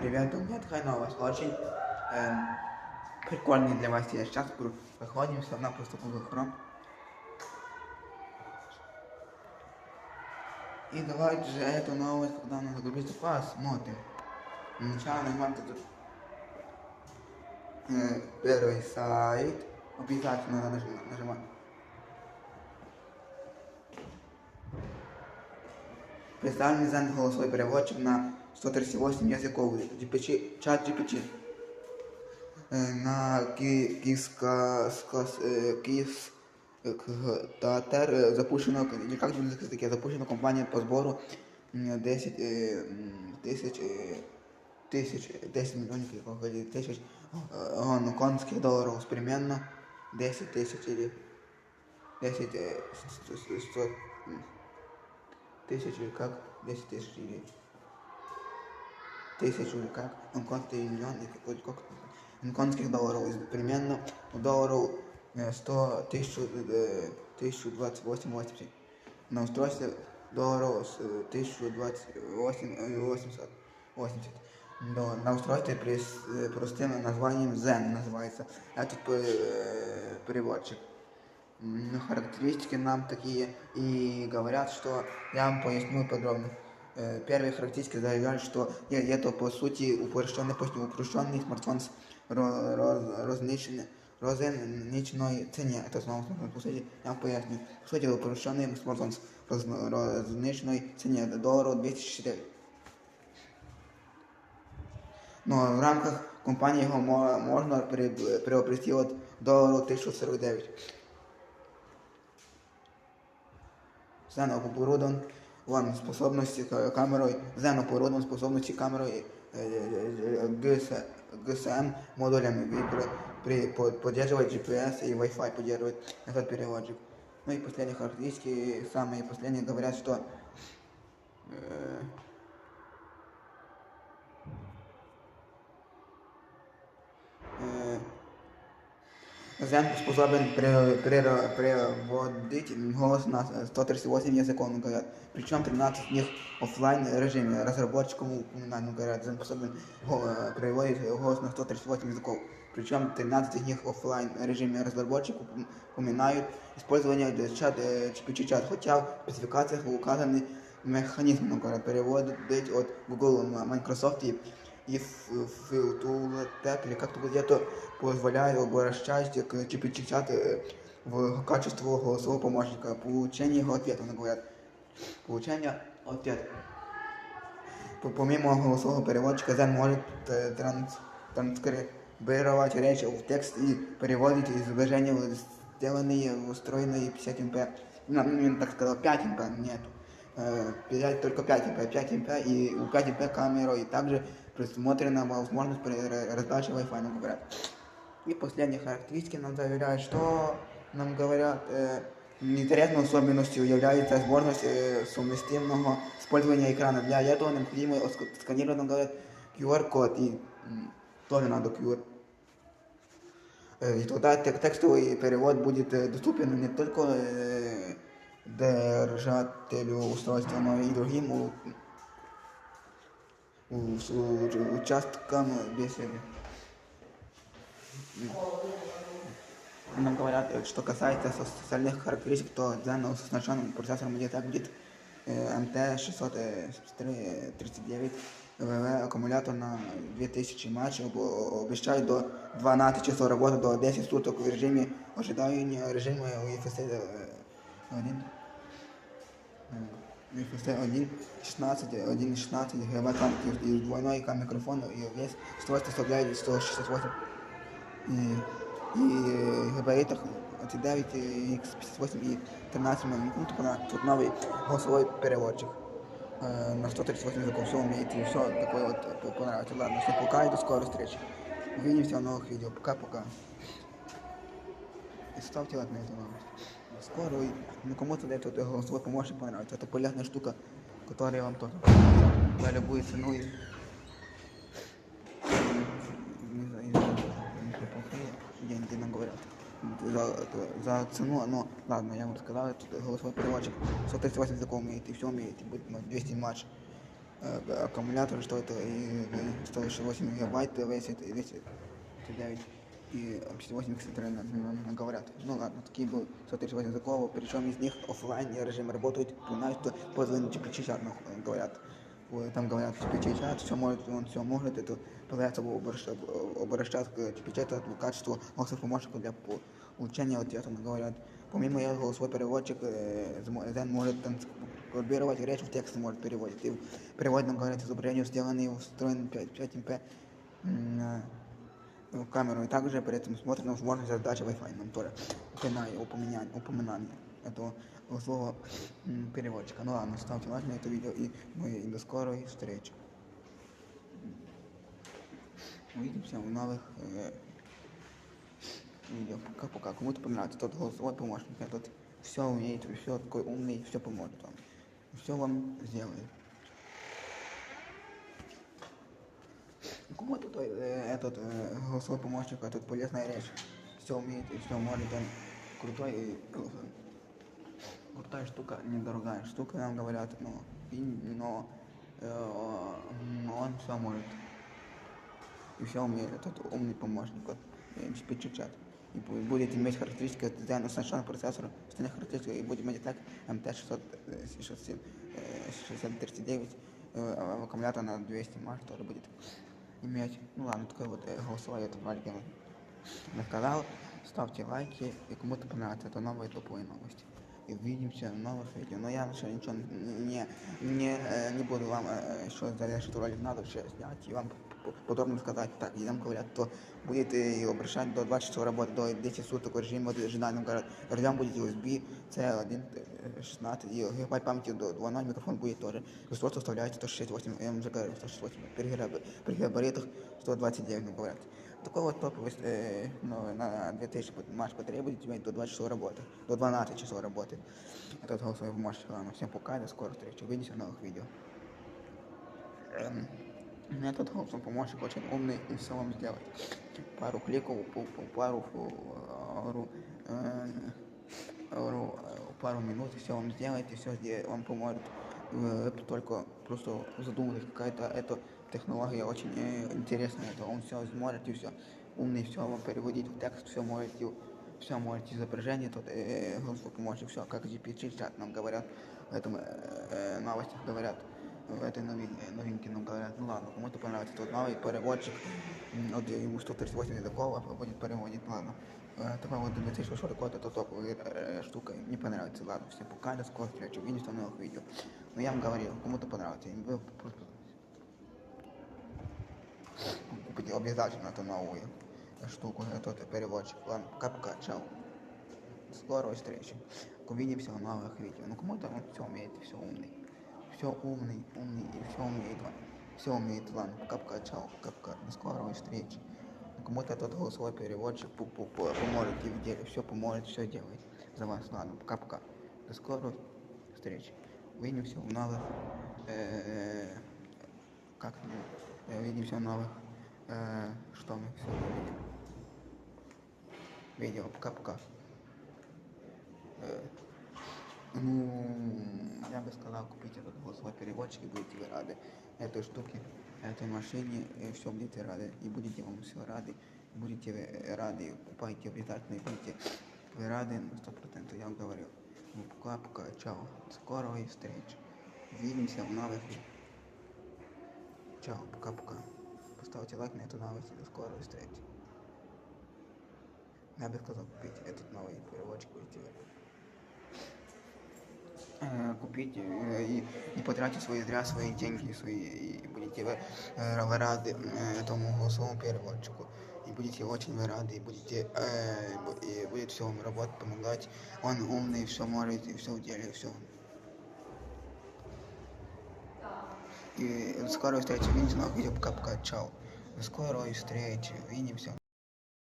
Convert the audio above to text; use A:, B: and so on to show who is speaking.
A: привет, у меня такая новость. Очень эм, прикольный для вас. Я сейчас выходим все равно просто Google Chrome. И давайте же эту новость, когда она загрузится, посмотрим. Сначала нажимайте тут э, первый сайт. Обязательно надо нажимать. нажимать. Представленный занят голосовой переводчик на 138 языков. GPT, чат GPT. Э, На ки- киска, скас, э, кис, э, к- татер э, запущено, не как же таке, запущена компанія по збору м, 10 е, м, тисяч, е, тисяч, 10 мільйонів, якого тисяч е, гонконгських доларів спряменно 10 тисяч или 10 е, сто- сто- сто- м, тысяч или как? 10 тысяч или сколько? Гонконгских долларов. Примерно долларов э, 100 тысяч, э, 1028 80. На устройстве долларов с, э, 1028 э, 80. 80. Но на устройстве при э, простым названием Zen называется. Этот э, переводчик. Характеристики нам такие и говорят, что я вам поясню подробно. Э, Первые характеристики заявляют, что е- это по сути упрощенный, почти упрощенный смартфон с ро- роз- розничной, розничной цене. Это снова смартфон. По сути, я вам поясню. По сути, упрощенный смартфон с роз- розничной цене долларов 269. Но в рамках компанії його мо- можна при- приобрести от долару 1049. Зено оборудован вон способності ка- камерою, зено оборудован способності камерою е, е, GS, GSM модулями и при, при, по- поддерживает GPS и Wi-Fi поддерживает этот переводчик. Ну и последние характеристики, самые последние говорят, что э, э, Зен способен при- при- приводить голос на 138 языков, ну, говорят. Причем 13 из них в офлайн режиме. Разработчикам упоминать, ну, говорят, Зен способен го- э, приводить голос на 138 языков. Причем 13 из них в офлайн режиме. Разработчик упом- упоминают использование чат, э, GPT чат, хотя в спецификациях указаны механизм, ну, говорят, переводить от Google, Microsoft и и Филтулетек, или как-то где-то позволяет обращать к GPT-чат э, в качество голосового помощника. Получение его ответа, ну, говорят. Получение ответа. По- Помимо голосового переводчика, Zen может э, транс- транскрибировать речь в текст и переводить изображения в сделанные в устроенные 50 МП. Ну, ну, так сказал, 5 МП нету. Э, 5, только 5 МП, 5 МП и у 5 МП камера и также предусмотрена возможность при- ра- раздачи Wi-Fi, ну, говорят. И последние характеристики нам заверяют, что нам говорят, э, интересной особенностью является возможность э, совместимого использования экрана. Для этого необходимо ск- сканировать, нам говорят, QR-код и м, тоже надо QR. Э, И тогда тек- текстовый перевод будет э, доступен не только э, держателю устройства, но и другим у- у- с- у- участкам беседы. Нам говорят, э, что касается со- социальных характеристик, то Zen оснащен процессором GTX будет э, MT639 ВВ аккумулятор на 2000 матчей об- обещает до 12 часов работы, до 10 суток в режиме ожидания режима UFC 1. UFC 1, 16, 1.16 ГБ там и и двойной экран микрофона и вес устройство составляет 168 и, и габаритах 9 X58 и 13 мм. Ну, типа, на- тут новый голосовой переводчик. Э, на 138 языков все умеет и все такое вот э, понравится. Ладно, все, пока и до скорой встречи. Увидимся в новых видео. Пока-пока. И ставьте лайк на это новость. До скорого. И, Ну, кому-то этот голосовой помощник понравится. Это полезная штука, которая вам тоже понравится. За любую цену и не за, не за, не за плохие деньги нам говорят. За, за цену, но ладно, я вам сказал, это голосовой переводчик 138 языков умеет, и все умеет, и будет ну, 200 матч. э, аккумулятор, что это и, и стоит 8 гигабайт, весит, и весит 9 и 58 кстати, нам говорят. Ну ладно, такие был 138 языков, причем из них офлайн режим работает, понимаешь, что позвонить чат, ну, говорят. Ой, Там говорят, типа, чат, все может, он все может, это появляется обращаться к типа, чату качеству голосовых помощников для улучшения ответа, говорят. Помимо этого, голосовой переводчик э, змо- Zen может транскрибировать речь в текст, может переводить. И переводит, нам говорят, изображение сделаны и устроен 5, 5 МП м, в камеру. И также при этом смотрит на возможность задачи Wi-Fi. Нам тоже упоминание, упоминание, упоминание этого голосового м, переводчика. Ну ладно, ставьте лайк на это видео и мы и до скорой встречи. Увидимся в новых э, видео. Пока-пока. Кому-то понравится тот голосовой помощник. Этот все умеет, все такой умный, все поможет вам. Все вам сделает. Кому-то той, э, этот э, голосовой помощник, этот полезная речь. Все умеет и все может. Он крутой и э, крутая штука, недорогая штука, нам говорят, но, и, но, э, он все может. И все умеет, этот умный помощник, вот, обеспечит чат. И бу- будет иметь характеристики дизайна оснащенного процессора, остальных характеристик, и будет иметь так МТ-639, э, аккумулятор на 200 мАч тоже будет иметь. Ну ладно, такой вот э, голосовой этот валик я вам рассказал. Ставьте лайки, и кому-то понравится, это новые топовые новости. И увидимся в новых видео. Но я еще ничего не, не, э, не буду вам э, еще залезть ролик надо все снять и вам п- п- подробно сказать. Так, и нам говорят, то будет и обращать до 20 часов работы, до 10 суток режим вот ожидания. Нам говорят, рядом будет USB C1, э, 16 и гигабайт памяти до 2.0, микрофон будет тоже. Устройство вставляется 168, я вам уже говорил, 168. При, гигаб- при габаритах 129, нам говорят. Такой вот топовый э, ну, на 2000 маш батареи будет иметь до 20 часов работы, до 12 часов работы. Это вот голосовой помощник. Ладно, всем пока, до скорой встречи. Увидимся в новых видео. Этот голосовой помощник очень умный и все вам сделает. Пару кликов, пару, пару, э, пару, э, пару минут и все вам сделает, и все вам поможет. Вы только просто задумайтесь, какая-то эта технология очень э, интересная, это он все сможет и все. Умный все вам переводить в текст, все можете, все можете изображение, тут э, голосовой помощник, все, как GPT чат нам говорят, в этом э, э, новостях говорят в этой новин, э, новинке нам говорят, ну ладно, кому-то понравится тот новый переводчик, м, вот ему 138 языков, а будет переводить, ладно. Э, Такой вот 2006 год, это топовая э, штука, мне понравится, ладно, всем пока, до скорой встречи, увидимся в новых видео. Но я вам говорил, кому-то понравится, и вы просто купите обязательно эту новую штуку, этот переводчик. Ладно, пока-пока, чао. До скорой встречи. Увидимся в новых видео. Ну кому-то он все умеет, все умный. Все умный, умный и все умеет. Все умеет. Ладно, пока-пока, чао, пока-пока. До скорой встречи. Ну, кому-то этот голосовой переводчик пу- пу- пу- поможет и в деле. Все поможет, все делает за вас. Ладно, пока-пока. До скорой встречи. Увидимся в новых... э, как ну, э, увидимся в новых... э, что мы все увидим. Видео. Пока-пока. Э, Ну, этот голосовой переводчик и будете вы рады этой штуке, этой машине, и все будете рады, и будете вам все рады, будете вы рады, покупайте обязательно, и будете вы рады на 100%, я вам говорю. Ну, пока-пока, чао, скорой встречи, увидимся в новых видео. Чао, пока-пока. Поставьте лайк на эту новость и до скорой встречи. Я бы сказал купить этот новый переводчик, будете вы Э, купить э, и не потратить свои зря свои деньги свои и будете вы э, рады этому голосовому переводчику. И будете очень вы рады и будете бу- и будет все вам работать помогать. Он умный все может и все в деле все и до скорой встречи увидимся на видео пока пока чао до скорой встречи увидимся